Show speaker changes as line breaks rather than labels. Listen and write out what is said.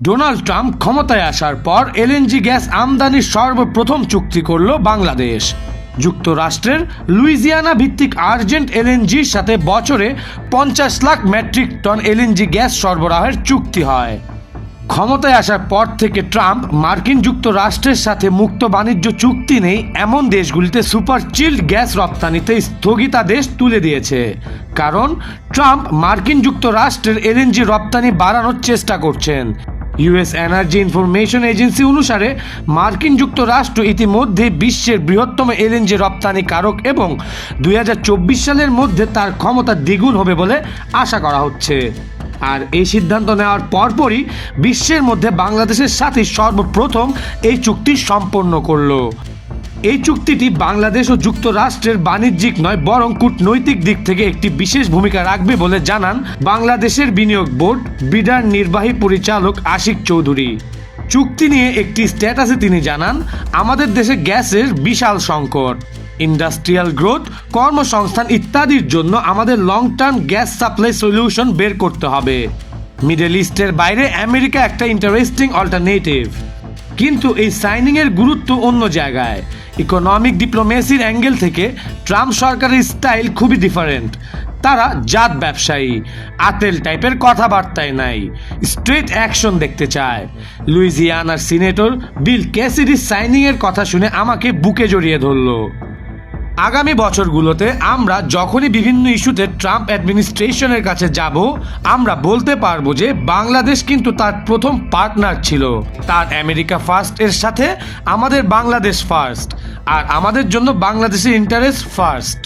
Donald Trump ক্ষমতায় আসার পর এলএনজি গ্যাস আমদানির সর্বপ্রথম চুক্তি করল বাংলাদেশ। যুক্তরাষ্ট্রের লুইজিয়ানা ভিত্তিক আর্জেন্ট এলএনজির সাথে বছরে পঞ্চাশ lakh metric ton LNG gas সরবরাহের চুক্তি হয়। ক্ষমতায় আসার পর থেকে ট্রাম্প মার্কিন যুক্তরাষ্ট্রের সাথে মুক্ত বাণিজ্য চুক্তি নেই এমন দেশগুলিতে সুপার চিল্ড গ্যাস রপ্তানিতে স্থগিতাদেশ তুলে দিয়েছে। কারণ ট্রাম্প মার্কিন যুক্তরাষ্ট্রের এলএনজি রপ্তানি বাড়ানোর চেষ্টা করছেন। ইউএস এনার্জি ইনফরমেশন এজেন্সি অনুসারে মার্কিন যুক্তরাষ্ট্র ইতিমধ্যে বিশ্বের বৃহত্তম এলএনজি রপ্তানিকারক এবং দুই হাজার চব্বিশ সালের মধ্যে তার ক্ষমতা দ্বিগুণ হবে বলে আশা করা হচ্ছে। আর এই সিদ্ধান্ত নেওয়ার পরপরই বিশ্বের মধ্যে বাংলাদেশের সাথে সর্বপ্রথম এই চুক্তি সম্পন্ন করল। এই চুক্তিটি বাংলাদেশ ও যুক্তরাষ্ট্রের বাণিজ্যিক নয়, বরং কূটনৈতিক দিক থেকে একটি বিশেষ ভূমিকা রাখবে বলে জানান বাংলাদেশের বিনিয়োগ বোর্ড, বিডার নির্বাহী পরিচালক আশিক চৌধুরী। চুক্তি নিয়ে একটি স্ট্যাটাসে তিনি জানান, আমাদের দেশে গ্যাসের বিশাল সংকট। ইন্ডাস্ট্রিয়াল গ্রোথ, কর্মসংস্থান ইত্যাদির জন্য আমাদের long term gas supply solution বের করতে হবে। মিডল ইস্টের বাইরে আমেরিকা একটা ইন্টারেস্টিং অল্টারনেটিভ। কিন্তু এই সাইনিংয়ের গুরুত্ব অন্য জায়গায়। ইকোনমিক ডিপ্লোমেসির অ্যাঙ্গেল থেকে ট্রাম্প সরকারের স্টাইল খুবই ডিফারেন্ট তারা জাত ব্যবসায়ী, আতেল টাইপের কথাবার্তায় নাই স্ট্রেট অ্যাকশন দেখতে চায়। লুইজিয়ানার সিনেটর বিল ক্যাসিডি সাইনিংয়ের কথা শুনে আমাকে বুকে জড়িয়ে ধরলো। আগামী বছরগুলোতে আমরা যখনই বিভিন্ন ইস্যুতে ট্রাম্প অ্যাডমিনিস্ট্রেশনের কাছে যাব, আমরা বলতে পারব যে বাংলাদেশ কিন্তু তার প্রথম পার্টনার ছিল। তার আমেরিকা ফার্স্ট এর সাথে আমাদের বাংলাদেশ ফার্স্ট, আর আমাদের জন্য বাংলাদেশের ইন্টারেস্ট ফার্স্ট।